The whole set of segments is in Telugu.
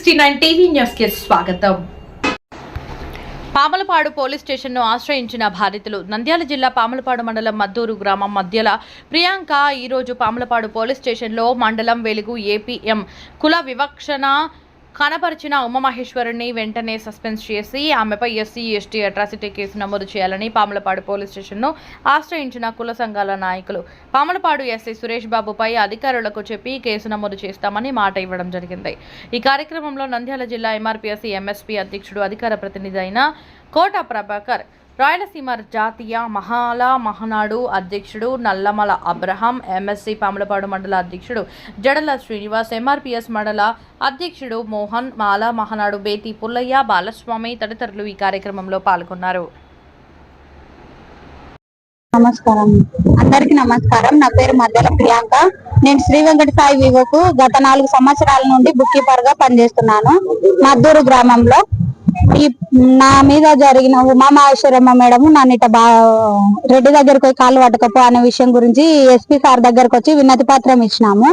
సిక్స్టీ నైన్ టీవీ స్వాగతం. పామలపాడు పోలీస్ స్టేషన్ను ఆశ్రయించిన బాధితులు నంద్యాల జిల్లా పామలపాడు మండలం మద్దూరు గ్రామం మధ్యల ప్రియాంక ఈరోజు పామలపాడు పోలీస్ స్టేషన్లో మండలం వెలుగు ఏపీఎం కుల వివక్షణ కనపరిచిన ఉమామహేశ్వరుని వెంటనే సస్పెన్స్ చేసి ఆమెపై ఎస్సీ ఎస్టీ అట్రాసిటీ కేసు నమోదు చేయాలని పాములపాడు పోలీస్ స్టేషన్ను ఆశ్రయించిన కుల సంఘాల నాయకులు. పాములపాడు ఎస్సీ సురేష్ బాబుపై అధికారులకు చెప్పి కేసు నమోదు చేస్తామని మాట ఇవ్వడం జరిగింది. ఈ కార్యక్రమంలో నంద్యాల జిల్లా ఎంఆర్పీఎస్సీ ఎంఎస్పీ అధ్యక్షుడు అధికార ప్రతినిధి అయిన కోట ప్రభాకర్ రాయలసీమ జాతీయ మహాల మహనాడు అధ్యక్షుడు నల్లమల అబ్రహాం ఎంఎస్సి పాములపాడు మండల అధ్యక్షుడు జడల శ్రీనివాస్ ఎంఆర్పిఎస్ మండల అధ్యక్షుడు మోహన్ మాల మహనాడు బేతి పుల్లయ్య బాలస్వామి తదితరులు ఈ కార్యక్రమంలో పాల్గొన్నారు. నమస్కారం. అందరికి నమస్కారం. నా పేరు మధ్యల ప్రియాంక. నేను శ్రీ వెంకట సాయి వివోకు గత నాలుగు సంవత్సరాల నుండి బుక్ కీపర్గా పనిచేస్తున్నాను. మద్దూరు గ్రామంలో ఈ నా మీద జరిగిన ఉమామహేశ్వరమ్మ మేడం నన్ను ఇట బా రెడ్డి దగ్గరకు పోయి కాళ్ళు పట్టకపో అనే విషయం గురించి ఎస్పీ సార్ దగ్గరకు వచ్చి వినతి పత్రం ఇచ్చినాము.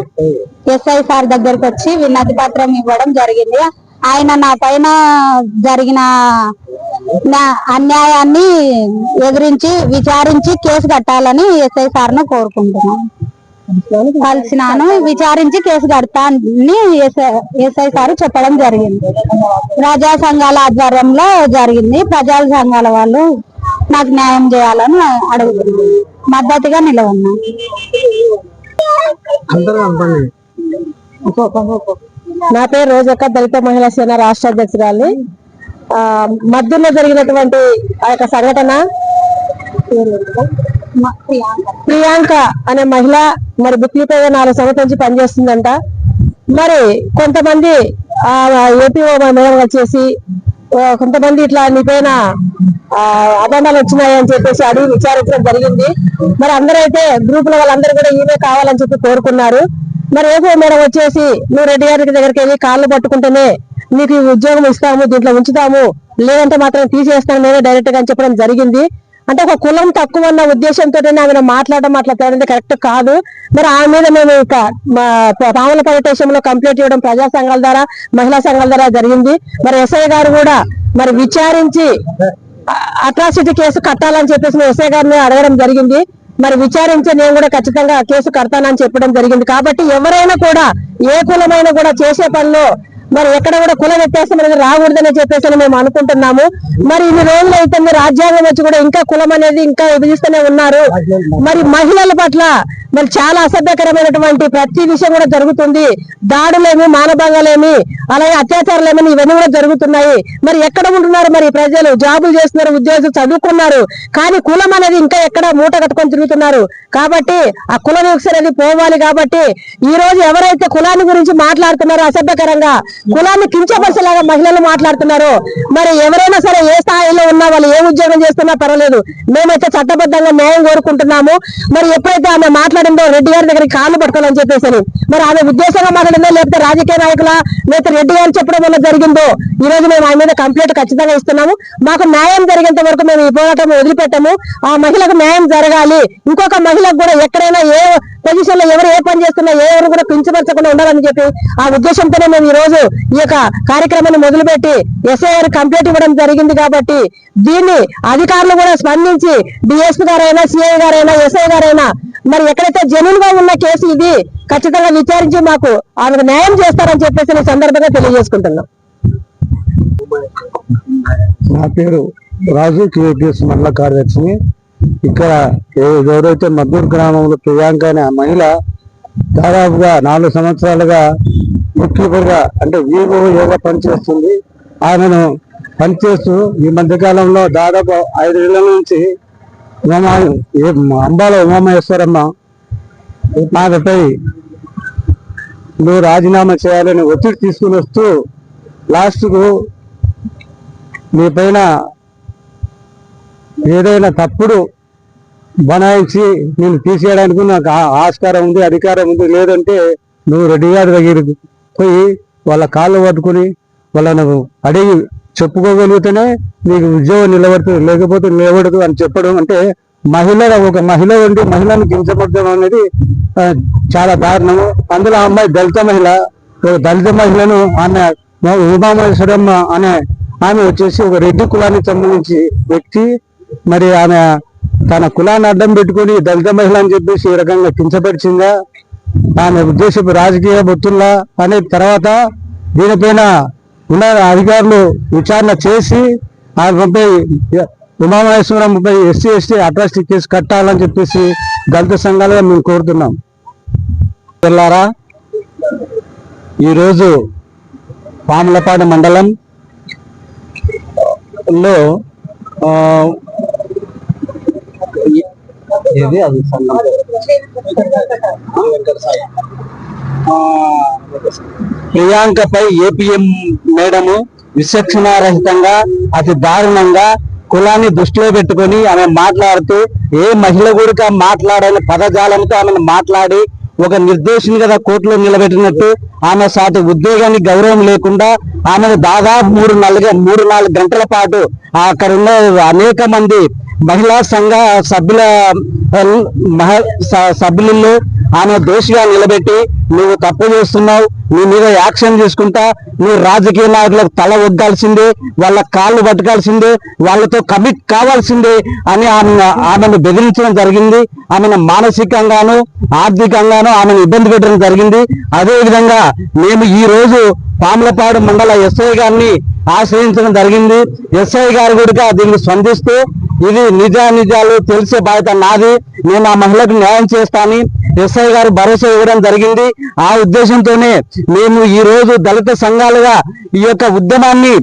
ఎస్ఐ సార్ దగ్గరకు వచ్చి వినతి పత్రం ఇవ్వడం జరిగింది. ఆయన నా పైన జరిగిన నా అన్యాయాన్ని ఎదిరించి విచారించి కేసు కట్టాలని ఎస్ఐ సార్ను కోరుకుంటున్నాను కలిసినాను. విచారించి కేసు కడతా అని ఎస్ఐ సార్ చెప్పడం జరిగింది. ప్రజా సంఘాల ఆధ్వర్యంలో జరిగింది. ప్రజా సంఘాల వాళ్ళు నాకు న్యాయం చేయాలని అడుగుతున్నాను మద్దతుగా నిలవన్నా నా పేరు రోజక్క దళిత మహిళా సేన రాష్ట్ర అధ్యక్షురాలి. మధ్యలో జరిగినటువంటి ఆ యొక్క సంఘటన ప్రియాంక అనే మహిళ మరి బుక్లీపై నాలుగు సంవత్సరం నుంచి పనిచేస్తుందంట. మరి కొంతమంది ఆ ఏపీఓ మేడం వచ్చేసి కొంతమంది ఇట్లా నీపైన అబండాలు వచ్చినాయని చెప్పేసి అడిగి విచారించడం జరిగింది. మరి అందరూ అయితే గ్రూపుల వాళ్ళందరూ కూడా ఈమె కావాలని చెప్పి కోరుకున్నారు. మరి ఏపీ మేడం వచ్చేసి నువ్వు రెడ్డి గారి దగ్గరికి వెళ్ళి కాళ్ళు పట్టుకుంటేనే నీకు ఉద్యోగం ఇస్తాము దీంట్లో ఉంచుతాము లేదంటే మాత్రం తీసేస్తాను నేనే డైరెక్ట్గా అని చెప్పడం జరిగింది. అంటే ఒక కులం తక్కువ అన్న ఉద్దేశంతో ఆమెను మాట్లాడడం మాట్లాడడం కరెక్ట్ కాదు. మరి ఆమె మీద మేము ఇక మా పాములపల్లి కంప్లైంట్ చేయడం ప్రజా సంఘాల ద్వారా మహిళా సంఘాల ద్వారా జరిగింది. మరి ఎస్ఐ గారు కూడా మరి విచారించి అట్రాసిటీ కేసు కట్టాలని చెప్పేసి మేము ఎస్ఐ గారిని అడగడం జరిగింది. మరి విచారించి నేను కూడా ఖచ్చితంగా కేసు కడతానని చెప్పడం జరిగింది. కాబట్టి ఎవరైనా కూడా ఏ కులమైనా కూడా చేసే పనిలో మరి ఎక్కడ కూడా కుల వ్యత్యాసం అనేది రాకూడదని చెప్పేసి మేము అనుకుంటున్నాము. మరి ఇన్ని రోజులు అయితే రాజ్యాంగం వచ్చి కూడా ఇంకా కులం అనేది ఇంకా విభజిస్తూనే ఉన్నారు. మరి మహిళల పట్ల మరి చాలా అసభ్యకరమైనటువంటి ప్రతి విషయం కూడా జరుగుతుంది. దాడులేమి మానభంగాలేమి అలాగే అత్యాచారాలేమని ఇవన్నీ కూడా జరుగుతున్నాయి. మరి ఎక్కడ ఉంటున్నారు మరి ప్రజలు? జాబులు చేస్తున్నారు ఉద్యోగులు చదువుకున్నారు. కానీ కులం అనేది ఇంకా ఎక్కడ మూట కట్టుకొని తిరుగుతున్నారు. కాబట్టి ఆ కుల వివక్ష అనేది పోవాలి కాబట్టి ఈ రోజు ఎవరైతే కులాన్ని గురించి మాట్లాడుతున్నారో అసభ్యకరంగా కులాన్ని కించపరిచేలాగా మహిళలు మాట్లాడుతున్నారు. మరి ఎవరైనా సరే ఏ స్థాయిలో ఉన్నా వాళ్ళు ఏ ఉద్యోగం చేస్తున్నా పర్వాలేదు. మేమైతే చట్టబద్ధంగా న్యాయం కోరుకుంటున్నాము. మరి ఎప్పుడైతే ఆమె మాట్లాడిందో రెడ్డి గారి దగ్గరికి కాళ్ళు పట్టుకోవాలని చెప్పేసి మరి ఆమె ఉద్దేశంగా మాట్లాడిందో లేకపోతే రాజకీయ నాయకుల? లేకపోతే రెడ్డి గారు చెప్పడం వల్ల జరిగిందో ఈ రోజు మేము ఆమె మీద కంప్లైంట్ ఖచ్చితంగా ఇస్తున్నాము. మాకు న్యాయం జరిగేంత వరకు మేము ఈ పోరాటం వదిలిపెట్టాము. ఆ మహిళకు న్యాయం జరగాలి. ఇంకొక మహిళకు కూడా ఎక్కడైనా ఏ పొజిషన్లో ఎవరు ఏ పని చేస్తున్నా ఎవరు కూడా పింఛపరచకుండా ఉండాలని చెప్పి ఆ ఉద్దేశంతోనే మేము ఈ రోజు ఈ యొక్క కార్యక్రమాన్ని మొదలుపెట్టి ఎస్ఐఆర్ కంప్లీట్ ఇవ్వడం జరిగింది కాబట్టి దీన్ని అధికారులు కూడా స్పందించి డిఎస్పీ గారైనా సిఐ గారైనా ఎస్ఐ గారైనా మరి ఎక్కడైతే జెన్యున్గా ఉన్న కేసు ఇది ఖచ్చితంగా విచారించి మాకు ఆమెకు న్యాయం చేస్తారని చెప్పేసి నేను సందర్భంగా తెలియజేసుకుంటున్నాం. నా పేరు రాజు కేఎస్ మండల కార్యదర్శిని. ఇక్కడ ఏ- ఎవరైతే మద్దూరు గ్రామంలో ప్రియాంక అనే ఆ మహిళ దాదాపుగా నాలుగు సంవత్సరాలుగా ముఖ్యంగా అంటే వీవో యోగా పనిచేస్తుంది. ఆమెను పనిచేస్తూ ఈ మధ్యకాలంలో దాదాపు ఐదు ఏళ్ళ నుంచి ఉమా అంబాల ఉమామహేశ్వరమ్మ నాపై నువ్వు రాజీనామా చేయాలని ఒత్తిడి తీసుకుని వస్తూ లాస్ట్కు మీ పైన ఏదైనా తప్పుడు బనాయించి నేను తీసేయడానికి నాకు ఆ- ఆస్కారం ఉంది అధికారం ఉంది. లేదంటే నువ్వు రెడ్డి గారి దగ్గరికి పోయి వాళ్ళ కాళ్ళు పట్టుకుని వాళ్ళను అడిగి చెప్పుకోగలిగితేనే నీకు ఉద్యోగం నిలబడుతుంది లేకపోతే నిలబడదు అని చెప్పడం అంటే మహిళ ఒక మహిళ ఉండి మహిళను కించపడడం అనేది చాలా దారుణము. అందులో ఆ అమ్మాయి దళిత మహిళ ఒక దళిత మహిళను ఆమె ఉమామేశ్వరమ్మ అనే ఆమె వచ్చేసి ఒక రెడ్డి కులానికి సంబంధించి వ్యక్తి. మరి ఆమె తన కులాన్ని అడ్డం పెట్టుకొని దళిత మహిళ అని చెప్పేసి ఈ రకంగా కించపరిచిందా? ఆమె ఉద్దేశపు రాజకీయ బొత్తుల్లా? అనే తర్వాత దీనిపైన ఉన్న అధికారులు విచారణ చేసి ఆమెపై ఉమామహేశ్వరంపై ఎస్సీ ఎస్టీ అట్రాసిటీ కేసు కట్టాలని చెప్పేసి దళిత సంఘాలుగా మేము కోరుతున్నాం. పిల్లారా ఈరోజు పాములపాడు మండలం లో ఏది? అది ప్రియాంకపై ఏపీఎం మేడము విచక్షణారహితంగా అతి దారుణంగా కులాన్ని దృష్టిలో పెట్టుకొని ఆమె మాట్లాడుతూ ఏ మహిళ కూడా మాట్లాడని పదజాలంతో ఆమెను మాట్లాడి ఒక నిర్దోషిని కదా కోర్టులో నిలబెట్టినట్టు ఆమె సాటి ఉద్యోగానికి గౌరవం లేకుండా ఆమెను దాదాపు మూడు నాలుగు మూడు నాలుగు గంటల పాటు అక్కడ ఉన్న అనేక మంది మహిళా సంఘ సభ్యుల మహ- సభ్యులలో ఆమె దోషిగా నిలబెట్టి నువ్వు తప్పు చేస్తున్నావు నీ మీద యాక్షన్ తీసుకుంటా నువ్వు రాజకీయ నాయకులకు తల ఒగ్గాల్సిందే వాళ్ళ కాళ్ళు పట్టుకాల్సిందే వాళ్ళతో కమిట్ కావాల్సిందే అని ఆమె ఆమెను బెదిరించడం జరిగింది. ఆమెను మానసికంగాను ఆర్థికంగాను ఆమెను ఇబ్బంది పెట్టడం జరిగింది. అదేవిధంగా మేము ఈ రోజు పాములపాడు మండల ఎస్ఐ గారిని ఆశ్రయించడం జరిగింది. ఎస్ఐ గారు కూడా దీన్ని స్పందిస్తూ ఇది నిజా నిజాలు తెలిసే బాధ్యత నాది. నేను ఆ మహిళకు న్యాయం చేస్తాను. ఎస్ఐ గారు భరోసా ఇవ్వడం జరిగింది. ఆ ఉద్దేశంతోనే మేము ఈ రోజు దళిత సంఘాలుగా ఈ యొక్క ఉద్యమాన్ని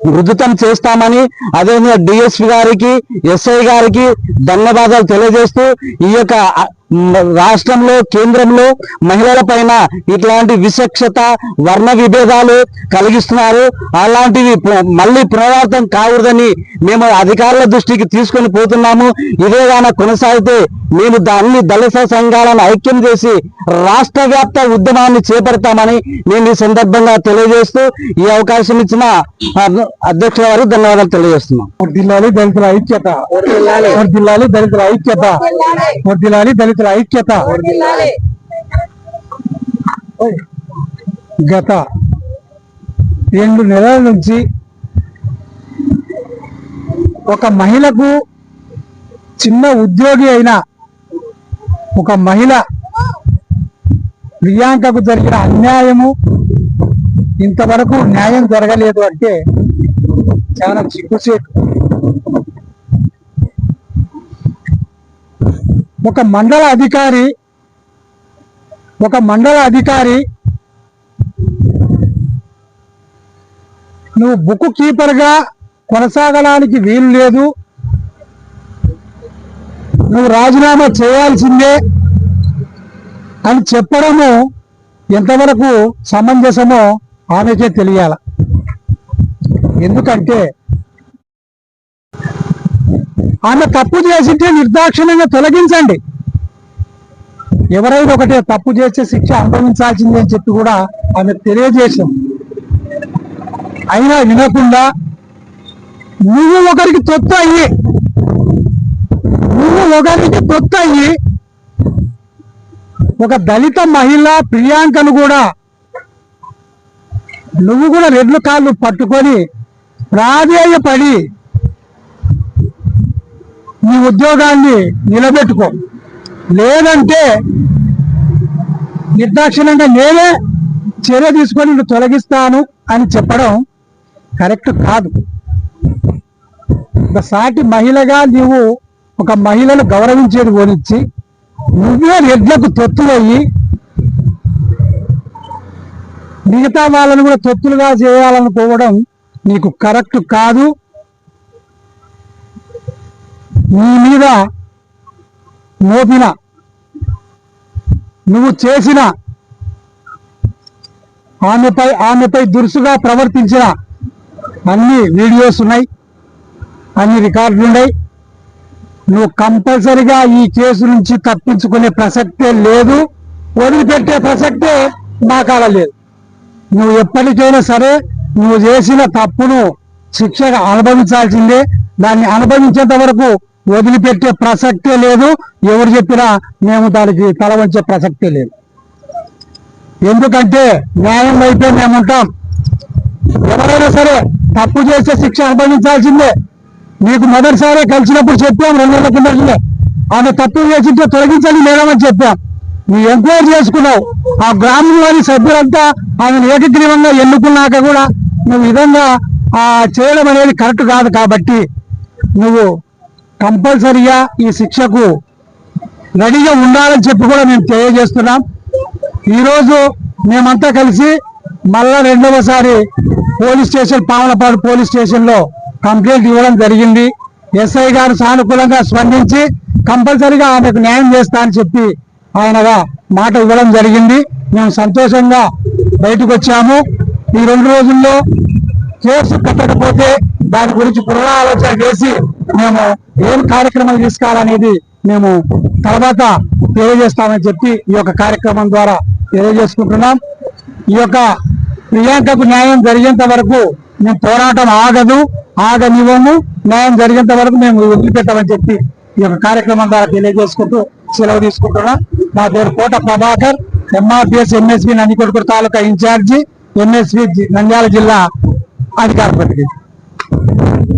ఉధృతం చేస్తామని అదేవిధంగా డిఎస్పి గారికి ఎస్ఐ గారికి ధన్యవాదాలు తెలియజేస్తూ ఈ యొక్క రాష్ట్రంలో కేంద్రంలో మహిళల పైన ఇట్లాంటి విచక్షత వర్ణ విభేదాలు కలిగిస్తున్నారు. అలాంటివి మళ్ళీ పునరావృతం కాకూడదని మేము అధికారుల దృష్టికి తీసుకొని పోతున్నాము. ఇదే గాన కొనసాగితే మేము దాన్ని దళిత సంఘాలను ఐక్యం చేసి రాష్ట్ర వ్యాప్త ఉద్యమాన్ని చేపడతామని నేను ఈ సందర్భంగా తెలియజేస్తూ ఈ అవకాశం ఇచ్చిన అధ్యక్షుల వారికి ధన్యవాదాలు తెలియజేస్తున్నాం. వర్దిల్లాలి దళితుల ఐక్యత. వర్దిల్లాలి దళితుల ఐక్యత. వర్దిల్లాలి దళితుల ఐక్యత. గత రెండు నెలల నుంచి ఒక మహిళకు చిన్న ఉద్యోగి అయిన ఒక మహిళ ప్రియాంకకు జరిగిన అన్యాయము ఇంతవరకు న్యాయం జరగలేదు అంటే చాలా చిక్కుసేటు. ఒక మండల అధికారి ఒక మండల అధికారి నువ్వు బుక్ కీపర్గా కొనసాగడానికి వీలు లేదు. నువ్వు రాజీనామా చేయాల్సిందే అని చెప్పడము ఎంతవరకు సమంజసమో ఆమెకే తెలియాల. ఎందుకంటే ఆమె తప్పు చేసింటే నిర్దాక్షిణ్యంగా తొలగించండి. ఎవరైనా ఒకటే తప్పు చేసే శిక్ష అనుభవించాల్సిందే అని చెప్పి కూడా ఆమె తెలియజేశాం. అయినా వినకుండా నువ్వు ఒకరికి తొత్తు అయ్యి నువ్వు ఒకరికి తొత్తు అయ్యి ఒక దళిత మహిళ ప్రియాంకను కూడా నువ్వు కూడా రెండు కాళ్ళు పట్టుకొని ప్రాధేయపడి నీ ఉద్యోగాన్ని నిలబెట్టుకో. లేదంటే నిర్దాక్షిణ్యంగా నేనే చర్య తీసుకొని తొలగిస్తాను అని చెప్పడం కరెక్ట్ కాదు. ఒక సాటి మహిళగా నీవు ఒక మహిళను గౌరవించేది ఓనిచ్చి నువ్వే రెడ్లకు తొత్తులయ్యి మిగతా వాళ్ళను కూడా తొత్తులుగా చేయాలనుకోవడం నీకు కరెక్ట్ కాదు. నీ మీద మోపిన నువ్వు చేసిన ఆమెపై ఆమెపై దురుసుగా ప్రవర్తించిన అన్ని వీడియోస్ ఉన్నాయి అన్ని రికార్డులు ఉన్నాయి. నువ్వు కంపల్సరిగా ఈ కేసు నుంచి తప్పించుకునే ప్రసక్తే లేదు వదిలిపెట్టే ప్రసక్తే మా కాడ లేదు. నువ్వు ఎప్పటికైనా సరే నువ్వు చేసిన తప్పును శిక్షగా అనుభవించాల్సిందే. దాన్ని అనుభవించేంత వరకు వదిలిపెట్టే ప్రసక్తే లేదు. ఎవరు చెప్పినా మేము దానికి తల వంచే ప్రసక్తే లేదు. ఎందుకంటే న్యాయం వైపే మేము ఉంటాం. ఎవరైనా సరే తప్పు చేస్తే శిక్ష అనుభవించాల్సిందే మీకు మొదటిసారి కలిసినప్పుడు చెప్పాం రెండు నెలల కింద ఆమె తప్పు చేసింటే తొలగించాలి లేదామని చెప్పాం. నువ్వు ఎంక్వైరీ చేసుకున్నావు. ఆ గ్రామంలోని సభ్యులంతా ఆమెను ఏకగ్రీవంగా ఎన్నుకున్నాక కూడా నువ్వు విధంగా ఆ చేయడం అనేది కరెక్ట్ కాదు కాబట్టి నువ్వు కంపల్సరిగా ఈ శిక్షకు రెడీగా ఉండాలని చెప్పి కూడా మేము తెలియజేస్తున్నాం. ఈరోజు మేమంతా కలిసి మళ్ళా రెండవసారి పోలీస్ స్టేషన్ పావనపాడు పోలీస్ స్టేషన్లో కంప్లైంట్ ఇవ్వడం జరిగింది. ఎస్ఐ గారు సానుకూలంగా స్పందించి కంపల్సరిగా ఆమెకు న్యాయం చేస్తా అని చెప్పి ఆయనగా మాట ఇవ్వడం జరిగింది. మేము సంతోషంగా బయటకు వచ్చాము. ఈ రెండు రోజుల్లో కేసు కట్టకపోతే దాని గురించి పునరాలోచన చేసి మేము ఏం కార్యక్రమాలు తీసుకోవాలనేది మేము తర్వాత తెలియజేస్తామని చెప్పి ఈ యొక్క కార్యక్రమం ద్వారా తెలియజేసుకుంటున్నాం. ఈ యొక్క ప్రియాంకకు న్యాయం జరిగేంత వరకు మేము పోరాటం ఆగదు ఆగనివ్వము. న్యాయం జరిగేంత వరకు మేము వదిలిపెట్టామని చెప్పి ఈ యొక్క కార్యక్రమం ద్వారా తెలియజేసుకుంటూ సెలవు తీసుకుంటున్నాం. నా పేరు Kota Prabhakar MRPS MSP Nandikotkur taluka incharge MSV Nandyal జిల్లా అధికార ప్రతినిధి.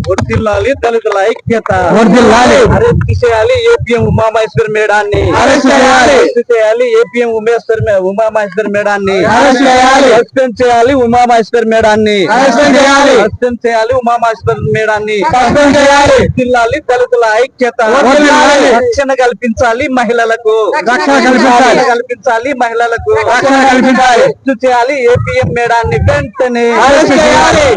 వర్తిల్లాలి దళితుల ఐక్యత వర్ధిల్లాలి. అరెస్ట్ చేయాలి ఏపీఎం ఉమామహేశ్వర్ మేడాన్ని అరెస్ట్ చేయాలి. అరెస్ట్ చేయాలి ఏపీఎం ఉమేశ్వర్ ఉమామహేశ్వర్ మేడాన్ని అరెస్ట్ చేయాలి. సస్పెండ్ చేయాలి ఉమామహేశ్వర్ మేడాన్ని అరెస్ట్ చేయాలి. సస్పెండ్ చేయాలి ఉమామహేశ్వర్ మేడాన్ని సస్పెండ్ చేయాలి. వర్ధిల్లాలి దళితుల ఐక్యత వర్ధిల్లాలి. రక్షణ కల్పించాలి మహిళలకు రక్షణ కల్పించాలి. కల్పించాలి మహిళలకు రక్షణ కల్పించాలి. చేయాలి ఏపీఎం మేడాన్ని వెంటనే అరెస్ట్ చేయాలి.